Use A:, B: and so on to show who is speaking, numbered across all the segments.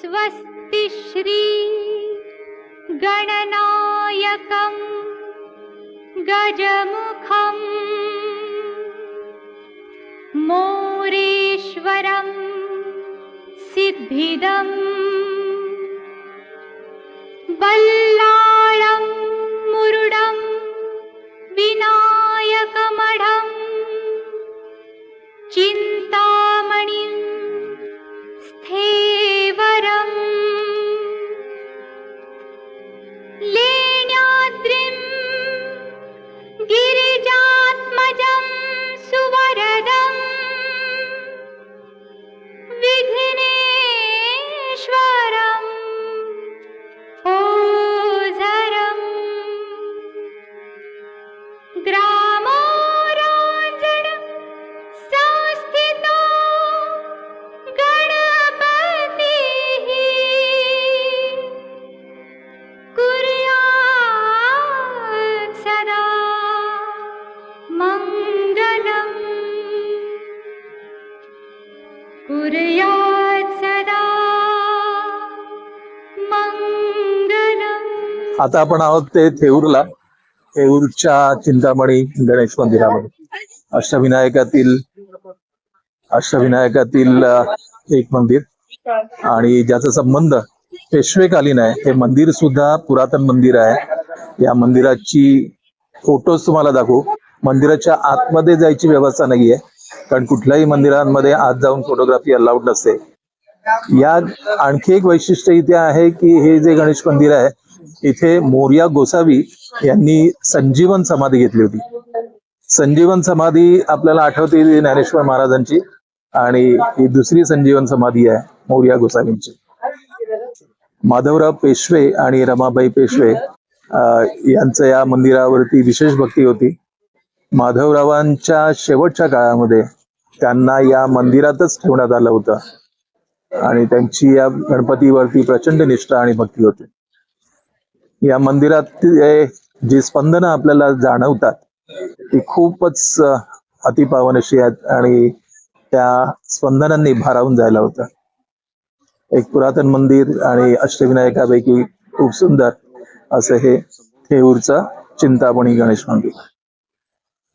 A: स्वस्ति श्री गणनायकं गजमुखम् मोरेश्वरं सिद्धिदम् बल्लाळं
B: आता आपण आहोत ते थेऊरला थेऊरच्या चिंतामणी गणेश मंदिरामध्ये. अष्टविनायकातील अष्टविनायकातील एक मंदिर. आणि ज्याचा संबंध पेशवेकालीन आहे हे मंदिर सुद्धा पुरातन मंदिर आहे. या मंदिराची फोटोज तुम्हाला दाखवू. मंदिराच्या आतमध्ये जायची व्यवस्था नाहीये. कारण कुठल्याही मंदिरांमध्ये आत जाऊन फोटोग्राफी अलाउड नसते. या आणखी एक वैशिष्ट्य इथे आहे की हे जे गणेश मंदिर आहे इथे मोर्या गोसावी यांनी संजीवन समाधी घेतली होती. संजीवन समाधी आपल्याला आठवते ज्ञानेश्वर महाराजांची आणि ही दुसरी संजीवन समाधी आहे मोर्या गोसावींची. माधवराव पेशवे आणि रमाबाई पेशवे यांचं या मंदिरावरती विशेष भक्ती होती. माधवरावांच्या शेवटच्या काळामध्ये त्यांना या मंदिरातच ठेवण्यात आलं होतं. आणि त्यांची या गणपतीवरती प्रचंड निष्ठा आणि भक्ती होती. या मंदिरात जी स्पंदनं आपल्याला जाणवतात ती खूपच अतिपावन अशी आहेत आणि त्या स्पंदनांनी भारावून जायला होतं. एक पुरातन मंदिर आणि अष्टविनायकापैकी खूप सुंदर असं हे थेऊरचं चिंतामणी गणेश मंदिर.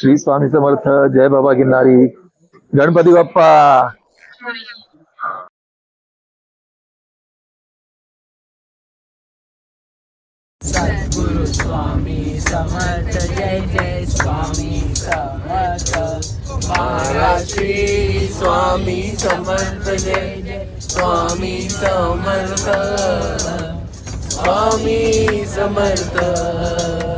B: श्री स्वामी समर्थ जय बाबा गिरणारी गणपती बाप्पा.
C: सद्गुरु स्वामी समर्थ जय जय स्वामी समर्थ. महाराज श्री स्वामी समर्थ जय जय स्वामी समर्थ. स्वामी समर्थ.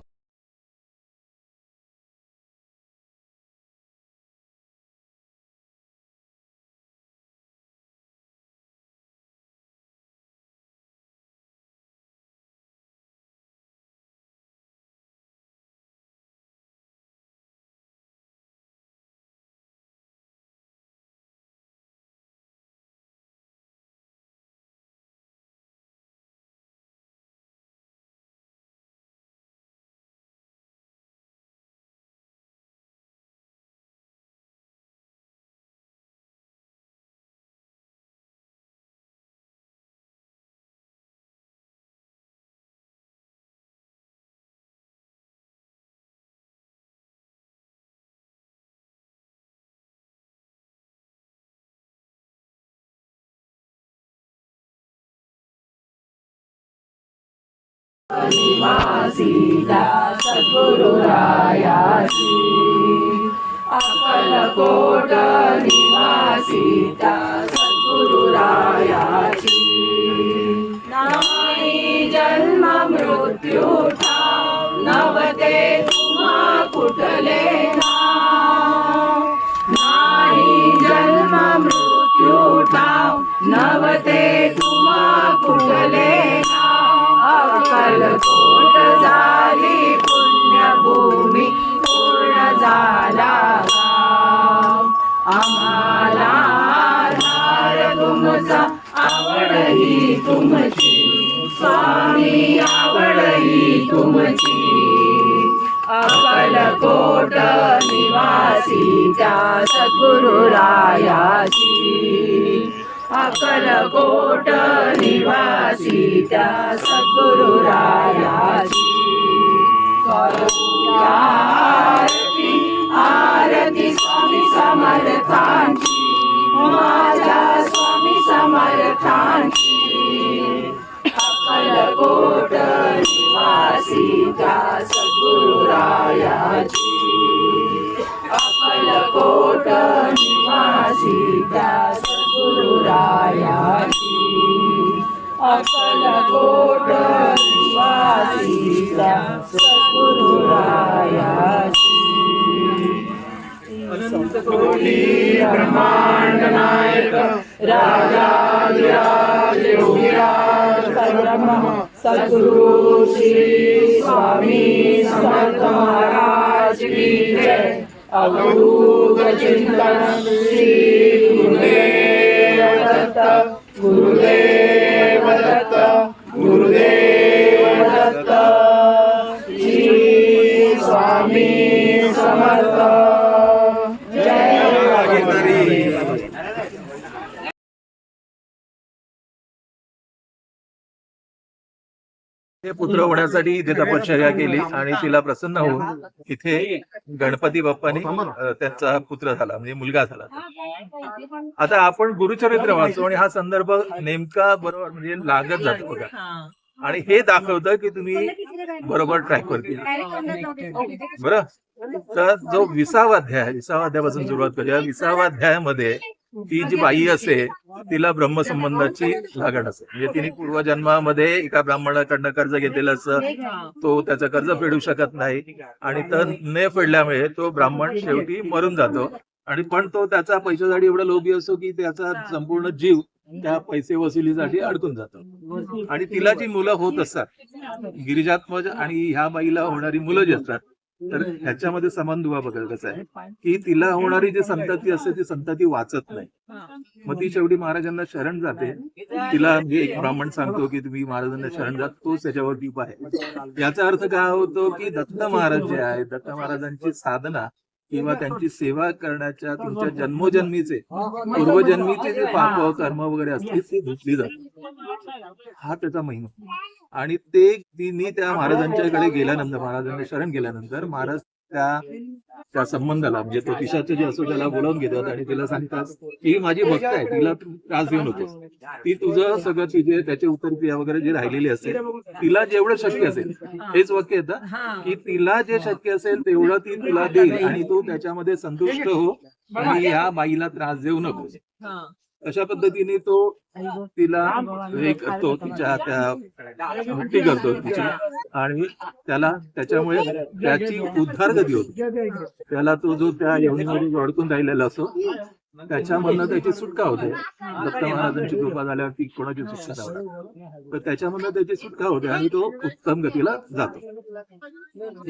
C: सद्गुरुरायासी अक्कलकोट निवासीता सद्गुरुरायाची नाही जन्म मृत्यू ठाव नवते तुम्हा कुठले नाव नाही जन्म मृत्यू ठाव नवते झाली पुण्यभूमी पूर्ण झाला आम्हाला आधार तुमचा आवड ही तुमची. स्वामी आवड तुमची. अकलकोट निवासी त्या सद्गुरुरायाची अकलकोट निवासी त्या सद्गुरुरायाची आरती आरती स्वामी समर्थांची. माझ्या स्वामी समर्थांची. अक्कलकोट निवासी त्या सद्गुरु रायाची अक्कलकोट निवासी त्या सद्गुरु रायाची अक्कलकोट निवासी त्या कोटी ब्रह्मांड नायक राजा विराज परब्रह्म सद्गुरु श्री स्वामी समर्थ महाराज की जय अवधूत चिंतन श्री गुरुदेव दत्त
B: हे पुत्र होण्यासाठी इथे तपश्चर्या केली आणि तिला प्रसन्न होऊन इथे गणपती बाप्पानी अ, त्यांचा पुत्र झाला म्हणजे मुलगा झाला. आता आपण गुरुचरित्र वाचतो आणि हा संदर्भ नेमका बरोबर म्हणजे लागत जातो बघा. आणि हे दाखवतं की तुम्ही बरोबर ट्रॅक आहात. बरं? तर जो विसावा अध्याय आहे, विसावा अध्यायापासून सुरुवात करूया. विसावा अध्यायामध्ये ती जी बाई असे तिला ब्रह्मसंबंधाची लागण असते म्हणजे तिने पूर्वजन्मामध्ये एका ब्राह्मणाकडनं कर्ज घेतलेलं असं तो त्याचं कर्ज फेडू शकत नाही. आणि तर न फेडल्यामुळे तो ब्राह्मण शेवटी मरून जातो. आणि पण तो त्याचा पैशासाठी एवढा लोभी असतो की त्याचा संपूर्ण जीव त्या पैसे वसुलीसाठी अडकून जातो. आणि तिला जी मुलं होत असतात गिरिजात्मज आणि ह्या बाईला होणारी मुलं जी असतात तर ह्याच्यामध्ये समान दुवा बघा कसं आहे. की तिला होणारी जी संतती असते ती संतती वाचत नाही. मग ती शेवटी महाराजांना शरण जाते. तिला म्हणजे एक ब्राह्मण सांगतो की तुम्ही महाराजांना शरण जात तोच त्याच्यावर दीप आहे. याचा अर्थ काय होतो की दत्त महाराज जे आहे दत्त महाराजांची साधना किंवा त्यांची सेवा करण्याच्या तुमच्या जन्मोजन्मीचे पूर्वजन्मीचे जे पाप कर्म वगैरे असतील ती धुतली जाते. हा त्याचा महिमा. आणि ते तिने त्या महाराजांच्याकडे गेल्यानंतर महाराजांना शरण गेल्यानंतर महाराज त्या त्या संबंधाला म्हणजे तो पिशाचं जे असो त्याला बोलावून घेतात आणि तिला सांगतात की ही माझी भक्त आहे तिला त्रास देऊ नकोस. ती तुझं सगळं तिचे त्याचे उत्तर क्रिया वगैरे जे राहिलेली असेल तिला जेवढं शक्य असेल हेच वाक्य येतं की तिला जे शक्य असेल तेवढं ती तुला देईल आणि तू त्याच्यामध्ये संतुष्ट हो आणि या बाईला त्रास देऊ नकोस. अशा पद्धतीने तो तिला हे करतो तिच्या त्या हट्टी करतो तिची आणि त्याला त्याच्यामुळे त्याची उद्धार कधी होती. त्याला तो जो त्या यवनीमध्ये अडकून राहिलेला असतो त्याच्यामधनं त्याची सुटका होते. दत्त महाराजांची कृपा झाल्यावरती कोणाची सुटका झाला तर त्याच्यामधनं त्याची सुटका होते आणि तो उत्तम गतीला जातो.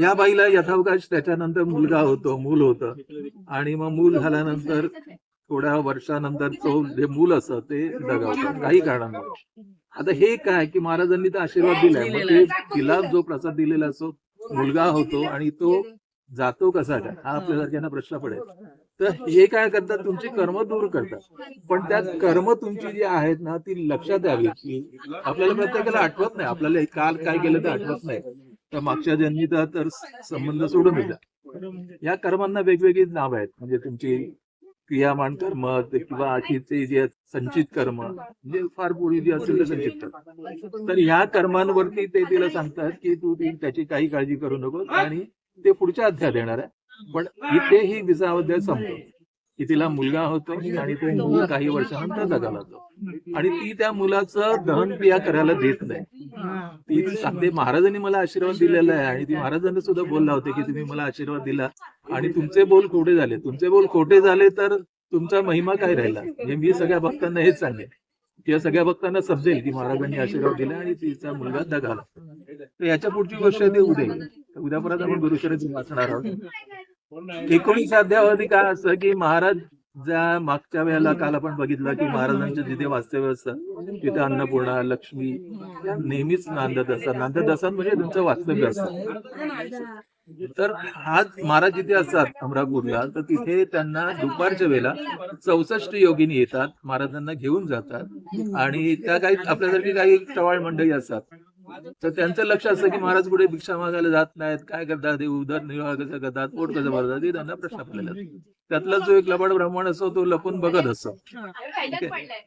B: या बाईला यथावकाश त्याच्यानंतर मुलगा होतो मूल होतं. आणि मग मूल झाल्यानंतर थोड्या वर्षानंतर तो जे मूल असतं ते दगावतं काही कारणांमुळे. आता हे काय की महाराजांनी तर आशीर्वाद दिलाय. मग ते तिला जो प्रसाद दिलेला असो मुलगा होतो आणि तो जातो कसा काय हा आपल्यासारख्यांना प्रश्न पडेल. तर हे काय करतात? तुमची कर्म दूर करतात. पण त्यात कर्म तुमची जी आहेत ना ती लक्षात यावी. की आपल्याला प्रत्येकाला आठवत नाही. आपल्याला काल काय केलं ते आठवत नाही. तर मागच्या जन्मीचा तर संबंध सोडून दिला. या कर्मांना वेगवेगळी नाव आहेत. म्हणजे तुमची क्रियामान कर्म किंवा अशीचे जे संचित कर्म म्हणजे फार पूर्वी जे असेल संचित कर्म. तर ह्या कर्मांवरती ते तिला सांगतात की तू त्याची काही काळजी करू नको आणि ते पुढच्या अध्याय येणार आहे. पण इथे ही विसावाध्याय संपतो की तिला मुलगा होतो आणि तो मुलगा काही वर्षानंतर जगाला जातो आणि ती त्या मुलाचं दहन क्रिया करायला देत नाही. ती सांगते महाराजांनी मला आशीर्वाद दिलेला आहे आणि ती महाराजांना सुद्धा बोलला होते की तुम्ही मला आशीर्वाद दिला आणि तुमचे बोल खोटे झाले? तुमचे बोल खोटे झाले तर तुमचा महिमा काय राहिला? हे मी सगळ्या भक्तांना हेच सांगेन. किंवा सगळ्या भक्तांना समजेल की महाराजांनी आशीर्वाद दिला आणि तिचा मुलगा दगाला तर याच्या पुढची गोष्ट ते उद्या. उद्या परत आपण गुरुचरित्र वाचणार आहोत. एकोणीस अध्यावधी काय असतं की महाराज ज्या मागच्या वेळेला काल आपण बघितलं की महाराजांचं जिथे वास्तव्य असतं तिथे अन्नपूर्णा लक्ष्मी नेहमीच नांदत असतात. नांदत असतात म्हणजे तुमचं वास्तव्य असतं. तर हा महाराज जिथे असतात अमरापूरला तर तिथे त्यांना दुपारच्या वेळेला चौसष्ट योगिनी येतात महाराजांना घेऊन जातात आणि त्या काही आपल्यासारखी काही टवाळ मंडळी असतात तर त्यांचं लक्ष असतं की महाराज कुठे भिक्षा मागायला जात नाहीत काय करतात ते उदरनिर्वाह कसं करतात पोट कसं भरतात हे त्यांना प्रश्न पडलेला. त्यातला जो एक लबाड ब्राह्मण असतो तो लपून बघत असतो?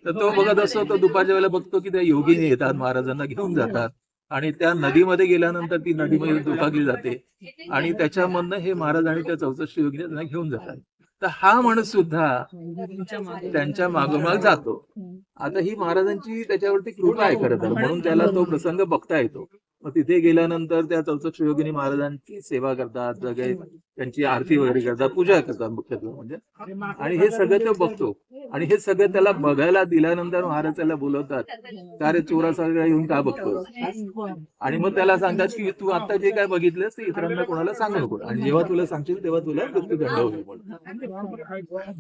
B: तर तो बघत असतो तो दुपारच्या वेळेला बघतो की त्या योगिनी येतात महाराजांना घेऊन जातात आणि त्या नदीमध्ये गेल्यानंतर ती नदीमध्ये दुखाकली जाते. आणि त्याच्यामधनं हे महाराज आणि त्या चौसष्टी योगी त्यांना घेऊन जातात. तर हा माणूस सुद्धा त्यांच्या मागोमाग जातो. आता ही महाराजांची त्याच्यावरती कृपा आहे खरं तर. म्हणून त्याला तो प्रसंग बघता येतो. मग तिथे गेल्यानंतर त्या चौसष्ट योगिनी महाराजांची सेवा करतात सगळे त्यांची आरती वगैरे करतात पूजा करतात मुख्यत्वे म्हणजे. आणि हे सगळं तो बघतो. आणि हे सगळं त्याला बघायला दिल्यानंतर महाराज त्याला बोलवतात का रे चोरा सगळं येऊन का बघतो आणि मग त्याला सांगतात की तू आता जे काय बघितलंस ते इतरांना कोणाला सांगू नको. आणि जेव्हा तुला सांगशील तेव्हा तुला मृत्यूदंड होईल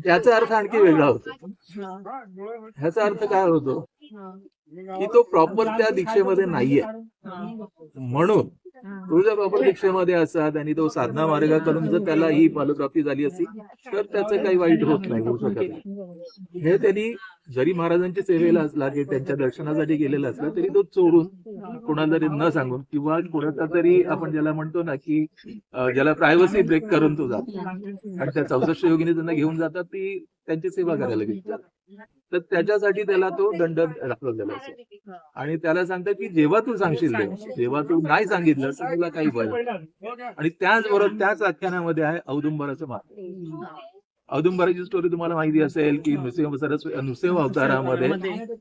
B: त्याचा याचा अर्थ आणखी वेगळा होतो. ह्याचा अर्थ काय होतो? की तो प्रॉपर त्या दीक्षेमध्ये नाहीये. म्हणून तो जर प्रॉपर दीक्षेमध्ये असतात आणि तो साधना मार्ग करून जर त्याला ही फलप्राप्ती झाली असती तर त्याचं काही वाईट होत नाही होऊ शकत नाही. हे त्यांनी जरी महाराजांच्या सेवेला असला की त्यांच्या दर्शनासाठी गेलेला असला तरी तो चोरून कोणाला तरी न सांगून किंवा कोणाचा तरी आपण ज्याला म्हणतो ना की ज्याला प्रायव्हसी ब्रेक करून तो जातो. आणि त्या चौसष्ट योगिनी त्यांना घेऊन जातात ती त्यांची सेवा करायला घेतात तर त्याच्यासाठी त्याला तो दंड दाखवलेला असतो आणि त्याला सांगतात की जेव्हा तू सांगशील जेव्हा तू नाही सांगितलं तर तुला काही भय आणि त्याचबरोबर त्याच आख्यानामध्ये आहे औदुंबराचं महात्म्य औदुंबराची स्टोरी तुम्हाला माहिती असेल की नृसिंह अवतारामध्ये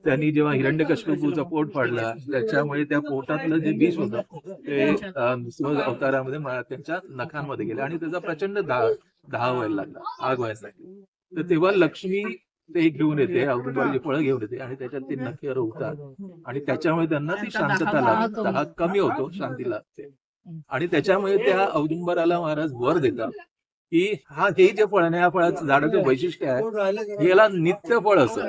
B: त्यांनी जेव्हा हिरण्यकश्यपूचा पोट फाडला त्याच्यामुळे त्या पोटातलं जे विष होतं ते नृसिंह अवतारामध्ये त्यांच्या नखांमध्ये गेले आणि त्याचा प्रचंड दा दाह व्हायला लागला आग व्हायला लागली. तर तेव्हा लक्ष्मी ते घेऊन येते औदुंबराची फळं घेऊन येते आणि त्याच्यात ते नखे रोवतात आणि त्याच्यामुळे त्यांना ती शांतता लागते दाह कमी होतो शांती लागते आणि त्याच्यामुळे त्या औदुंबराला महाराज वर देतात. की हा हे जे फळ आहे ना, या फळाचं झाडाचं वैशिष्ट्य आहे. याला नित्य फळ असं.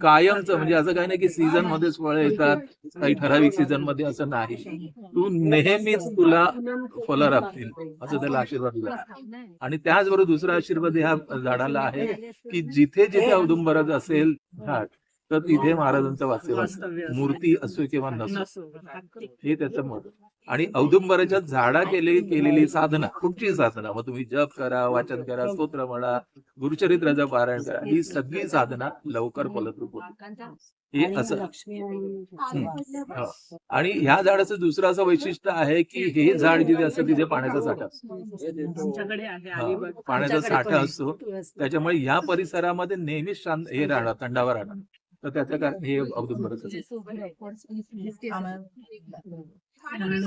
B: कायमचं म्हणजे असं काही नाही की सीझन मध्येच फळं येतात काही ठराविक सीझनमध्ये असं नाही. तू नेहमीच तुला फळं राखतील असं त्याला आशीर्वाद दिला. आणि त्याचबरोबर दुसरा आशीर्वाद ह्या झाडाला आहे की जिथे जिथे औदुंबराचं असेल झाड. तर तिथे महाराजांचं वास्तव्य असतं. मूर्ती असो किंवा नसो. हे त्याचं मत. आणि औदुंबराच्या झाडा केले केलेली साधना कुठची साधना? मग तुम्ही जप करा वाचन करा स्तोत्र म्हणा गुरुचरित्राचं पारायण करा. ही सगळी साधना लवकर फलद्रूप होते. हे असं हो. आणि ह्या झाडाचं दुसरं असं वैशिष्ट्य आहे की हे झाड जिथे असतं तिथे पाण्याचा साठा असतो. हा, पाण्याचा साठा असतो. त्याच्यामुळे ह्या परिसरामध्ये नेहमीच शांत हे राहणार थंडावा राहणार. तर त्याच्या कारण हे औदुंबरच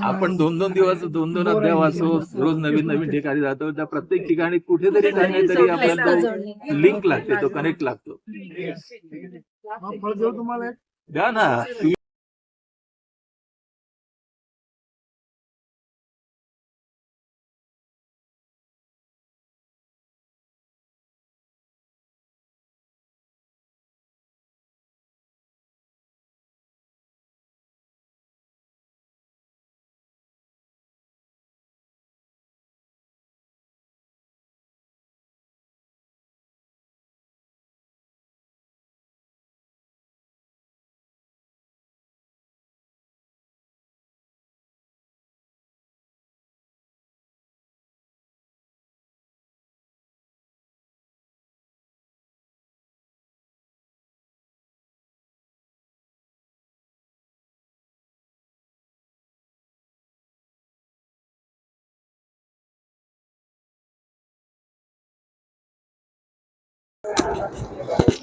B: आपण दोन दोन दिवस दोन दोन अध्याय वाचतो रोज नवीन नवीन ठिकाणी जातो. त्या प्रत्येक ठिकाणी कुठेतरी काही नाही तरी आपल्याला लिंक लागते तो कनेक्ट लागतो. द्या ना.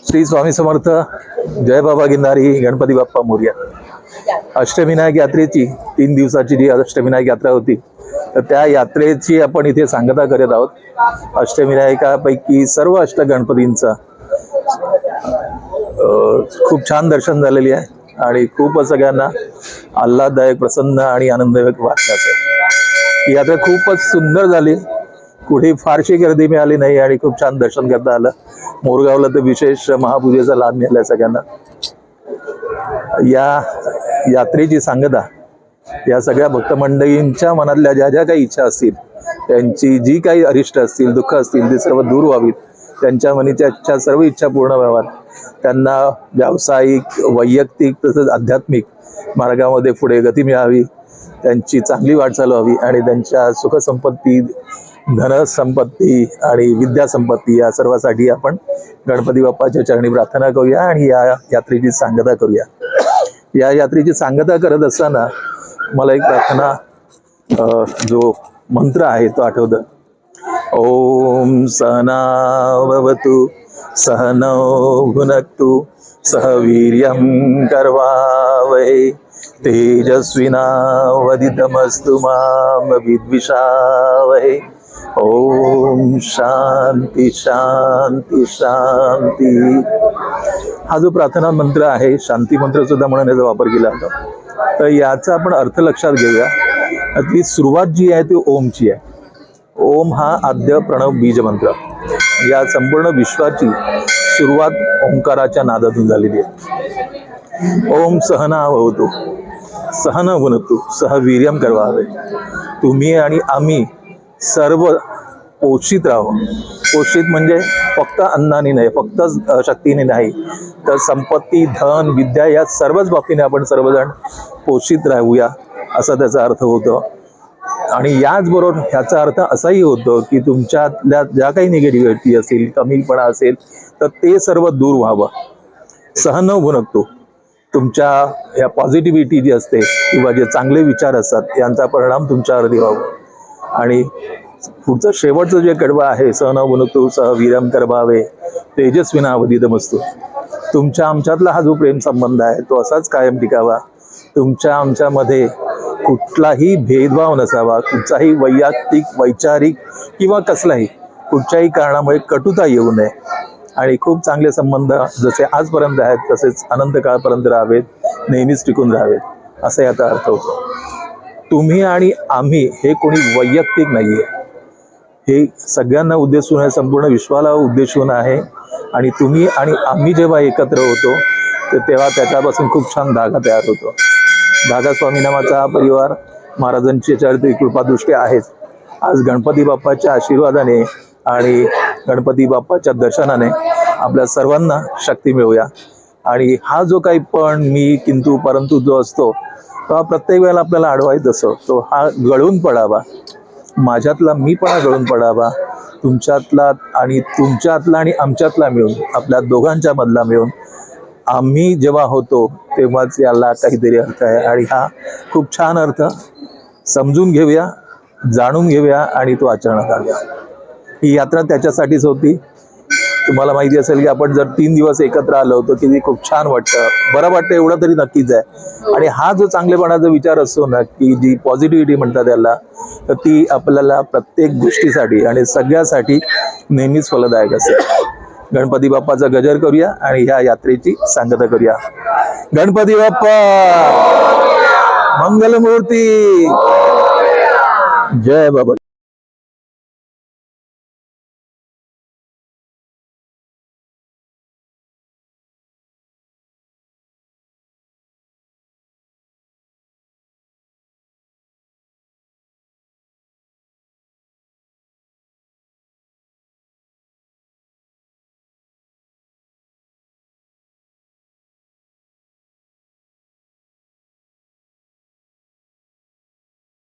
D: श्री स्वामी समर्थ जय बाबा गिंधारी गणपती बाप्पा मोर्या. अष्टविनायक यात्रेची तीन दिवसाची जी अष्टविनायक यात्रा होती तर त्या यात्रेची आपण इथे सांगता करत आहोत. अष्टविनायकापैकी सर्व अष्ट गणपतींचा खूप छान दर्शन झालेली आहे आणि खूप सगळ्यांना आल्हाददायक प्रसन्न आणि आनंददायक वाटण्याचं ही यात्रा खूपच सुंदर झाली. कुठे फारशी गर्दी मिळाली नाही आणि खूप छान दर्शन करता आलं. मोरगावला तर विशेष महापूजेचा लाभ मिळाला सगळ्यांना. या यात्रेची सांगता या सगळ्या भक्तमंडळींच्या मनातल्या ज्या ज्या काही इच्छा असतील
B: त्यांची जी काही अरिष्ट असतील दुःख असतील ती सर्व दूर व्हावीत. त्यांच्या मनीच्या इच्छा सर्व इच्छा पूर्ण व्हाव्यात. त्यांना व्यावसायिक वैयक्तिक तसंच आध्यात्मिक मार्गामध्ये पुढे गती मिळावी. त्यांची चांगली वाटचाल व्हावी आणि त्यांच्या सुखसंपत्ती धनसंपत्ती आणि विद्यासंपत्ती या सर्वासाठी आपण गणपती बाप्पाच्या चरणी प्रार्थना करूया आणि या यात्रेची सांगता करूया. या यात्रेची सांगता करत असताना मला एक प्रार्थना जो मंत्र आहे तो आठवत. ओम सहनावतु सहनौ भुनक्तु सह वीर्यं कर्वावै तेजस्विनावदितमस्तु मां विद्विषावहे. ओम शांती शांती शांती. हा जो प्रार्थना मंत्र आहे शांती मंत्र सुद्धा म्हणून याचा वापर केला जातो. तर याचा आपण अर्थ लक्षात घेऊया. ती सुरुवात जी आहे ती ओमची आहे. ओम हा आद्य प्रणव बीज मंत्र. या संपूर्ण विश्वाची सुरुवात ओंकाराच्या नादातून झालेली आहे. ओम सहना होतो सहन भुनतु सह वीर्यम करवावे. तुम्ही आणि आम्ही सर्व पोषित राहावं. पोषित म्हणजे फक्त अन्नाने नाही फक्त शक्तीने नाही. तर संपत्ती धन विद्या या सर्वच बाबतीने आपण सर्वजण पोषित राहूया असा त्याचा अर्थ होतो. आणि याचबरोबर ह्याचा अर्थ असाही होतो की तुमच्यातल्या ज्या काही निगेटिव्हिटी असेल कमीपणा असेल तर ते सर्व दूर व्हावं. सहन भुनकतो तुमच्या ह्या पॉझिटिव्हिटी जी असते किंवा जे चांगले विचार असतात यांचा परिणाम तुमच्यावरती व्हावा. आणि पुढचं शेवटचं जे कडवं आहे सहन बनतो सह विरम करभावे तेजस्विना अवधितमस्तू तुमच्या आमच्यातला हा जो प्रेम संबंध आहे तो असाच कायम टिकावा. तुमच्या आमच्यामध्ये कुठलाही भेदभाव नसावा कुठचाही वैयक्तिक वैचारिक किंवा कसलाही कुठच्याही कारणामुळे कटुता येऊ नये. आणि खूप चांगले संबंध जसे आजपर्यंत आहेत तसेच अनंत काळपर्यंत राहावेत नेहमीच टिकून राहावेत. असा याचा अर्थ होतो. तुम्ही आणि आम्ही हे कोणी वैयक्तिक नाही आहे हे सगळ्यांना उद्देशून आहे संपूर्ण विश्वाला उद्देशून आहे. आणि तुम्ही आणि आम्ही जेव्हा एकत्र होतो तर तेव्हा त्याच्यापासून खूप छान धागा तयार होतो. धागा स्वामी नामाचा हा परिवार महाराजांची याच्यावरती कृपादृष्टी आहेच. आज गणपती बाप्पाच्या आशीर्वादाने आणि गणपती बाप्पाच्या दर्शनाने आपल्या सर्वांना शक्ती मिळूया. आणि हा जो काही पण मी किंतु परंतु जो असतो तेव्हा प्रत्येक वेळेला आपल्याला अडवायच असो तो हा गळून पडावा. माझ्यातला मीपणा गळून पडावा. तुमच्यातला आणि तुमच्यातला आणि आमच्यातला मिळून आपल्या दोघांच्या मधला मिळून. आम्ही जेव्हा होतो तेव्हाच याला काहीतरी अर्थ आहे. आणि हा खूप छान अर्थ समजून घेऊया जाणून घेऊया आणि तो आचरणात आणूया. ही यात्रा त्याच्यासाठीच होती. तुम्हाला माहिती असेल की आपण जर तीन दिवस एकत्र आलो होतो की खूप छान वाटतं. बरं वाटतं एवढं तरी नक्कीच आहे. आणि हा जो चांगलेपणाचा विचार असतो ना की जी पॉझिटिव्हिटी म्हणतात त्याला तर ती आपल्याला प्रत्येक गोष्टीसाठी आणि सगळ्यासाठी नेहमीच फलदायक असते. गणपती बाप्पाचा गजर करूया आणि ह्या यात्रेची सांगता करूया. गणपती बाप्पा! मंगलमूर्ती! जय बाबा!